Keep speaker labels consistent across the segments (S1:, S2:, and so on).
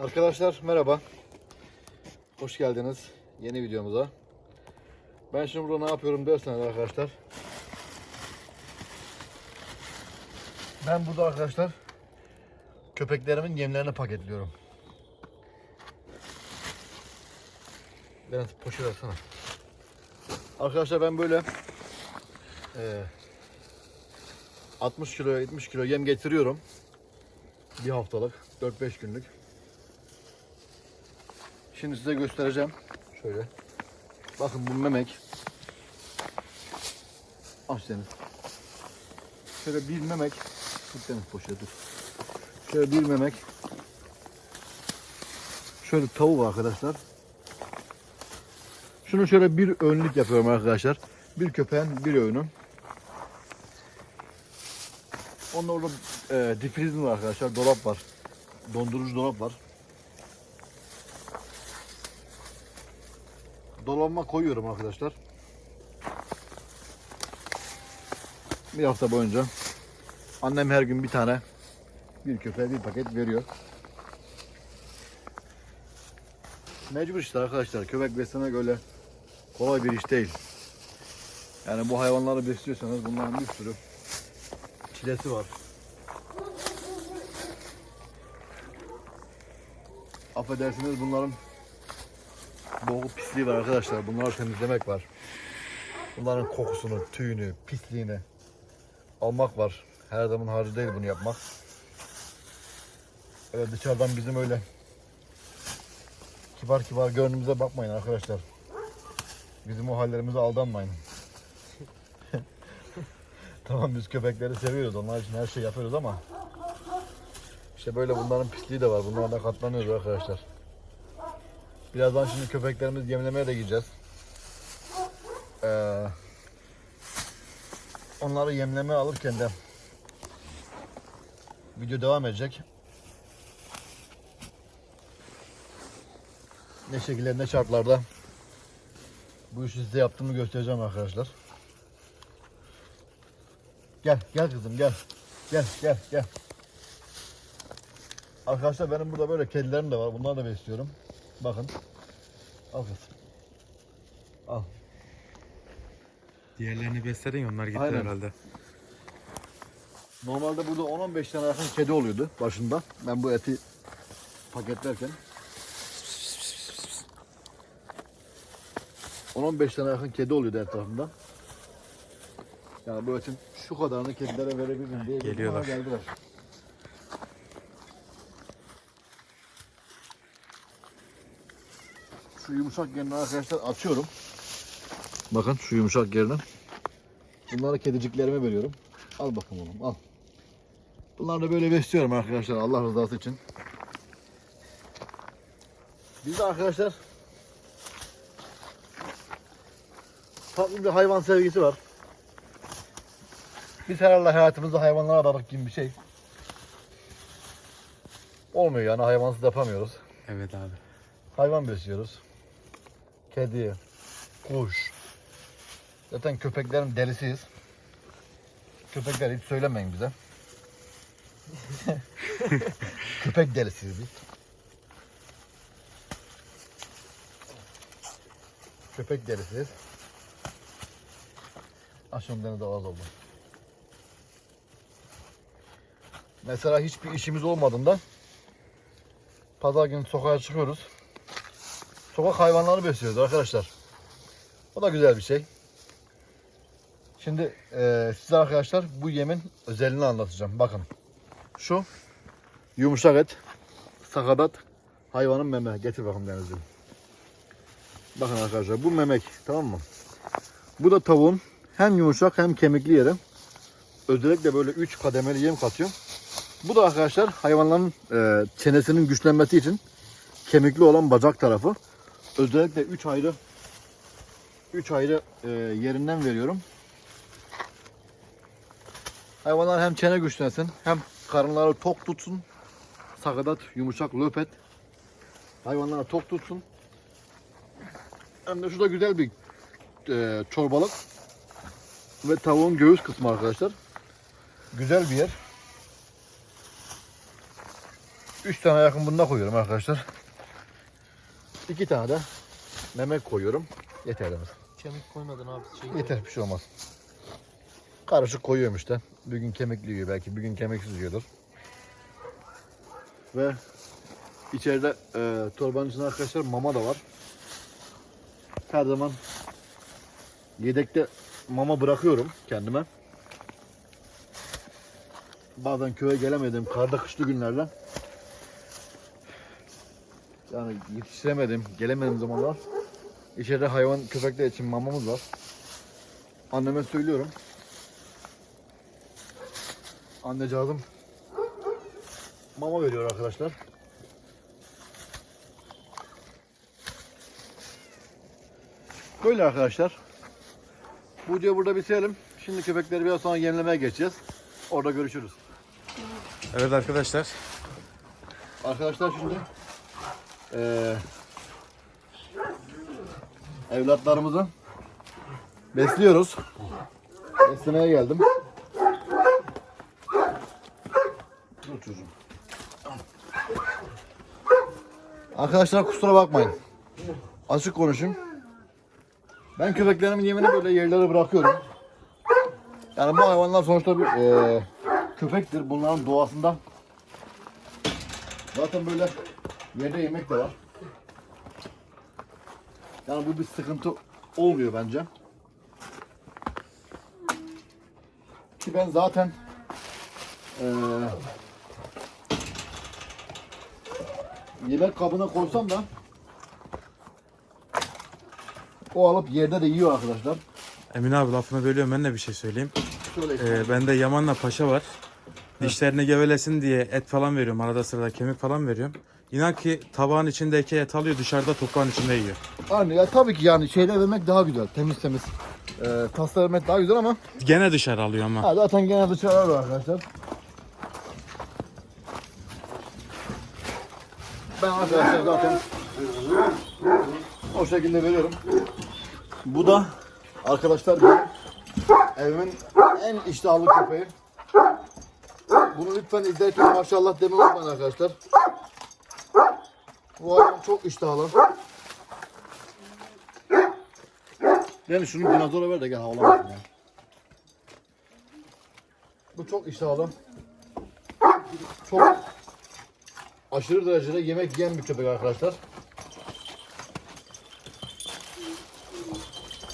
S1: Arkadaşlar merhaba. Hoş geldiniz yeni videomuza. Ben şimdi burada ne yapıyorum derseniz arkadaşlar. Ben burada arkadaşlar köpeklerimin yemlerini paketliyorum. Ben poşet alsana. Arkadaşlar ben böyle eee 60 kilo 70 kilo yem getiriyorum. Bir haftalık 4-5 günlük. Şimdi size göstereceğim. Şöyle. Bakın bu memek. Aç deniz. Şöyle bir memek. Tut deniz poşeti dur. Şöyle bir memek. Şöyle tavuk arkadaşlar. Şunu şöyle bir önlük yapıyorum arkadaşlar. Bir köpeğin bir öğünü. Onun orada e, difrizim var arkadaşlar. Dolap var. Dondurucu dolap var. Dolabıma koyuyorum arkadaşlar. Bir hafta boyunca annem her gün bir tane bir köpeğe bir paket veriyor. Mecbur işte arkadaşlar. Köpek beslemek öyle kolay bir iş değil. Yani bu hayvanları besliyorsanız bunların bir sürü çilesi var. Affedersiniz bunların boğu pisliği var arkadaşlar. Bunları temizlemek var. Bunların kokusunu, tüyünü, pisliğini almak var. Her zaman harcı değil bunu yapmak. Öyle dışarıdan bizim öyle kibar kibar görünümüze bakmayın arkadaşlar. Bizim o hallerimize aldanmayın. tamam biz köpekleri seviyoruz. Onlar için her şey yapıyoruz ama işte böyle bunların pisliği de var. Bunlara da katlanıyoruz arkadaşlar. Birazdan şimdi köpeklerimiz yemlemeye de gideceğiz. Ee, onları yemlemeye alırken de video devam edecek. Ne şekilde ne şartlarda bu işi size yaptığımı göstereceğim arkadaşlar. Gel gel kızım gel. Gel gel gel. Arkadaşlar benim burada böyle kedilerim de var. Bunları da besliyorum. Bakın. Al kız. Al.
S2: Diğerlerini besledin ya onlar gitti
S1: Aynen.
S2: herhalde.
S1: Normalde burada 10-15 tane yakın kedi oluyordu başında. Ben bu eti paketlerken. 10-15 tane yakın kedi oluyordu etrafımda. Yani bu etin şu kadarını kedilere verebilirim diye
S2: Geliyorlar.
S1: geldiler. Şu yumuşak yerini arkadaşlar açıyorum. Bakın şu yumuşak yerini. Bunları kediciklerime veriyorum. Al bakalım oğlum al. Bunları da böyle besliyorum arkadaşlar Allah rızası için. Biz de arkadaşlar farklı bir hayvan sevgisi var. Biz herhalde hayatımızda hayvanlara adadık gibi bir şey. Olmuyor yani hayvansız yapamıyoruz.
S2: Evet abi.
S1: Hayvan besliyoruz. Kedi, kuş. Zaten köpeklerin delisiyiz. Köpekler hiç söylemeyin bize. Köpek delisiyiz biz. Köpek delisiyiz. Aşkım denize az oldu. Mesela hiçbir işimiz olmadığında pazar günü sokağa çıkıyoruz. Sokak hayvanları besliyoruz arkadaşlar. O da güzel bir şey. Şimdi eee size arkadaşlar bu yemin özelliğini anlatacağım. Bakın. Şu yumuşak et, sakatat, hayvanın meme. Getir bakalım Deniz'im. Bakın arkadaşlar bu memek tamam mı? Bu da tavuğun hem yumuşak hem kemikli yeri. Özellikle böyle 3 kademeli yem katıyor. Bu da arkadaşlar hayvanların eee, çenesinin güçlenmesi için kemikli olan bacak tarafı. Özellikle 3 ayrı 3 ayrı eee, yerinden veriyorum. Hayvanlar hem çene güçlensin hem karınları tok tutsun. Sakatat, yumuşak löpet. Hayvanlara tok tutsun. Hem de şurada güzel bir eee, çorbalık. Ve tavuğun göğüs kısmı arkadaşlar. Güzel bir yer. 3 tane yakın bunda koyuyorum arkadaşlar. 2 tane de meme koyuyorum. Yeter demez.
S3: Kemik koymadın abi. Şey
S1: Yeter bir şey olmaz. Karışık koyuyorum işte. Bir gün kemikli yiyor belki bir gün kemiksiz yiyordur. Ve içeride e, torbanın içinde arkadaşlar mama da var. Her zaman yedekte mama bırakıyorum kendime. Bazen köye gelemedim karda kışlı günlerde. Yani yetiştiremedim, gelemedim zamanlar. İçeride hayvan köpekler için mamamız var. Anneme söylüyorum. Annecağızım mama veriyor arkadaşlar. Böyle arkadaşlar. Bu videoyu burada bitirelim. Şimdi köpekleri biraz sonra yemlemeye geçeceğiz. Orada görüşürüz.
S2: Evet arkadaşlar.
S1: Arkadaşlar şimdi eee evlatlarımızı besliyoruz. Beslemeye geldim. Dur çocuğum. Arkadaşlar kusura bakmayın. Açık konuşayım. Ben köpeklerimin yemini böyle yerlere bırakıyorum. Yani bu hayvanlar sonuçta bir eee, köpektir. Bunların doğasında Zaten böyle yerde yemek de var. Yani bu bir sıkıntı olmuyor bence. Ki ben zaten eee yemek kabına koysam da o alıp yerde de yiyor arkadaşlar.
S2: Emin abi lafını bölüyorum ben de bir şey söyleyeyim.
S1: İşte.
S2: Ee, bende Yaman'la Paşa var. Dişlerini gevelesin diye et falan veriyorum. Arada sırada kemik falan veriyorum. İnan ki tabağın içindeki et alıyor dışarıda toprağın içinde yiyor.
S1: Anne ya tabii ki yani şeyler vermek daha güzel. Temiz temiz. Eee tasla vermek daha güzel ama
S2: Gene dışarı alıyor ama.
S1: Ha, zaten gene dışarı var arkadaşlar. Ben arkadaşlar zaten o şekilde veriyorum. Bu da arkadaşlar benim evimin en iştahlı köpeği. Bunu lütfen izlerken maşallah demeyi unutmayın arkadaşlar. Bu hayvan çok iştahlı. Yani şunu dinozora ver de gel havlamasın ya. Bu çok iştahlı. Çok aşırı derecede yemek yiyen bir köpek arkadaşlar.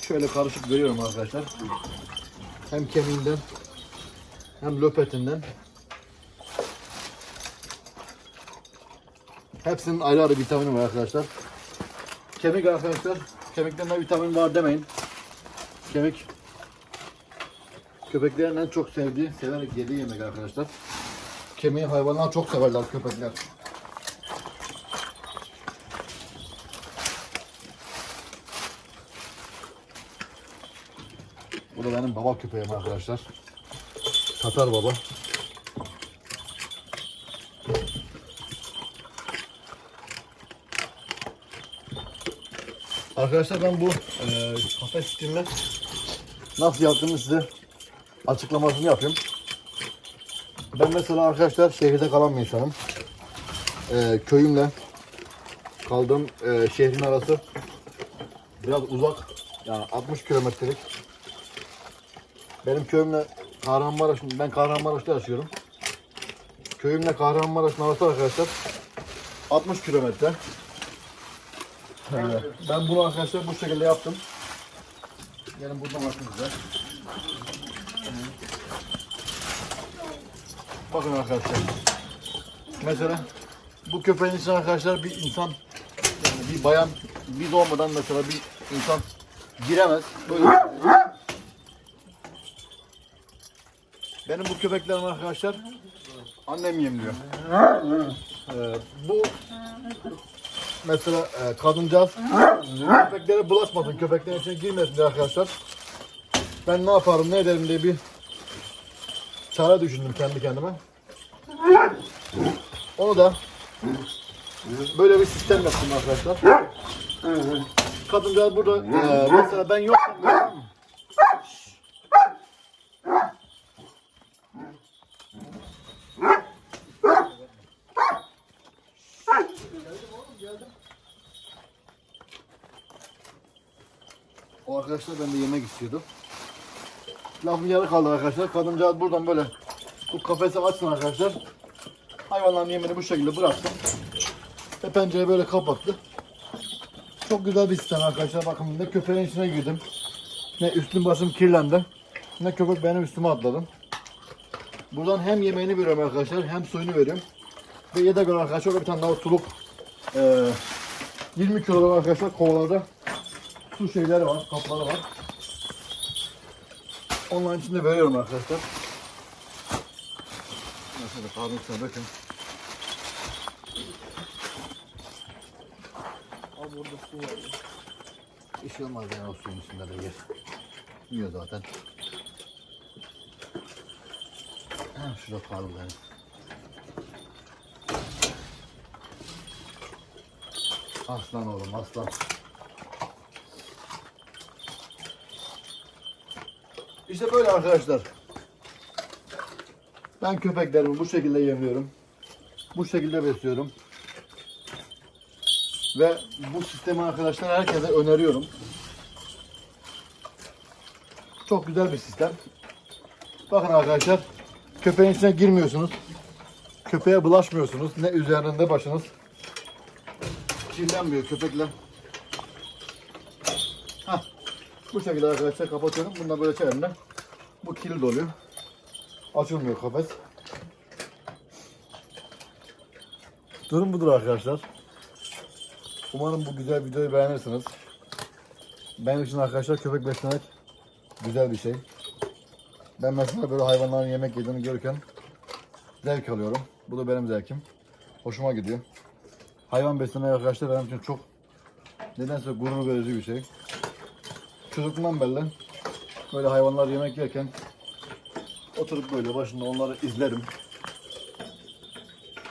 S1: Şöyle karışık veriyorum arkadaşlar. Hem kemiğinden hem löpetinden. Hepsinin ayrı ayrı vitamini var arkadaşlar. Kemik arkadaşlar. Kemiklerinde vitamin var demeyin. Kemik Köpeklerin en çok sevdiği, severek yediği yemek arkadaşlar. Kemiği hayvanlar çok severler köpekler. Bu da benim baba köpeğim arkadaşlar. Tatar baba. Arkadaşlar ben bu e, kafes sistemini nasıl yaptığımı size açıklamasını yapayım. Ben mesela arkadaşlar şehirde kalan bir insanım. Ee, köyümle kaldığım e, şehrin arası biraz uzak. Yani 60 kilometrelik. Benim köyümle Kahramanmaraş, ben Kahramanmaraş'ta yaşıyorum. Köyümle Kahramanmaraş'ın arası arkadaşlar 60 kilometre. Ee, ben bunu arkadaşlar bu şekilde yaptım. Gelin buradan bakın size. Bakın arkadaşlar. Mesela bu köpeğin içine arkadaşlar bir insan yani bir bayan biz olmadan mesela bir insan giremez. Böyle. Benim bu köpeklerim arkadaşlar annem yemliyor. Ee, bu mesela e, kadıncağız köpeklere bulaşmasın, köpeklerin içine girmesin diye arkadaşlar. Ben ne yaparım, ne ederim diye bir çare düşündüm kendi kendime. Onu da böyle bir sistem yaptım arkadaşlar. Kadıncağız burada e, mesela ben yoksam tamam mı? O arkadaşlar ben de yemek istiyordum. Lafım yarı kaldı arkadaşlar. Kadıncağız buradan böyle bu kafesi açsın arkadaşlar. Hayvanların yemini bu şekilde bıraktım. Ve pencereyi böyle kapattı. Çok güzel bir sistem arkadaşlar. Bakın ne köpeğin içine girdim. Ne üstüm başım kirlendi. Ne köpek benim üstüme atladı. Buradan hem yemeğini veriyorum arkadaşlar hem suyunu veriyorum. Ve yedek olarak arkadaşlar bir tane daha suluk eee 20 kilo arkadaşlar kovalarda su şeyleri var, kapları var. Onların içinde veriyorum arkadaşlar. Mesela kahve içine dökün. Abi burada su var. İş olmaz yani o suyun içinde de yer. Yiyor zaten. Ha, şurada kaldı benim. Aslan oğlum aslan. İşte böyle arkadaşlar. Ben köpeklerimi bu şekilde yemliyorum. Bu şekilde besliyorum. Ve bu sistemi arkadaşlar herkese öneriyorum. Çok güzel bir sistem. Bakın arkadaşlar köpeğin içine girmiyorsunuz. Köpeğe bulaşmıyorsunuz. Ne üzerinde başınız. Kirlenmiyor köpekler. Bu şekilde arkadaşlar kapatıyorum. Bundan böyle çevirme. Bu kilit oluyor. Açılmıyor kafes. Durum budur arkadaşlar. Umarım bu güzel videoyu beğenirsiniz. Benim için arkadaşlar köpek beslemek güzel bir şey. Ben mesela böyle hayvanların yemek yediğini görürken zevk alıyorum. Bu da benim zevkim. Hoşuma gidiyor. Hayvan beslemek arkadaşlar benim için çok nedense gurur verici bir şey. Çocukluğumdan beri böyle hayvanlar yemek yerken oturup böyle başında onları izlerim.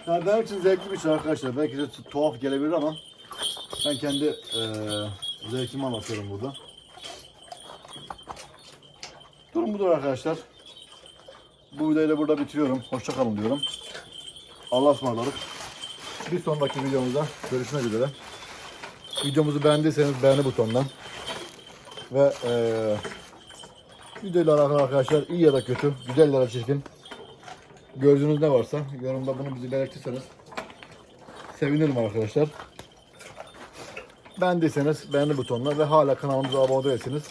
S1: Yani benim için zevkli bir şey arkadaşlar. Belki de tuhaf gelebilir ama ben kendi eee zevkimi anlatıyorum burada. Durum budur arkadaşlar. Bu videoyu da burada bitiriyorum. Hoşça kalın diyorum. Allah'a ısmarladık. Bir sonraki videomuzda görüşmek üzere. Videomuzu beğendiyseniz beğeni butonundan ve eee videoyla arkadaşlar iyi ya da kötü, güzel ya da çirkin gördüğünüz ne varsa yorumda bunu bizi belirtirseniz sevinirim arkadaşlar. Beğendiyseniz beğeni butonuna ve hala kanalımıza abone değilseniz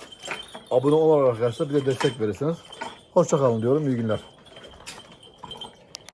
S1: abone olarak arkadaşlar bize destek verirsiniz. Hoşça kalın diyorum. İyi günler.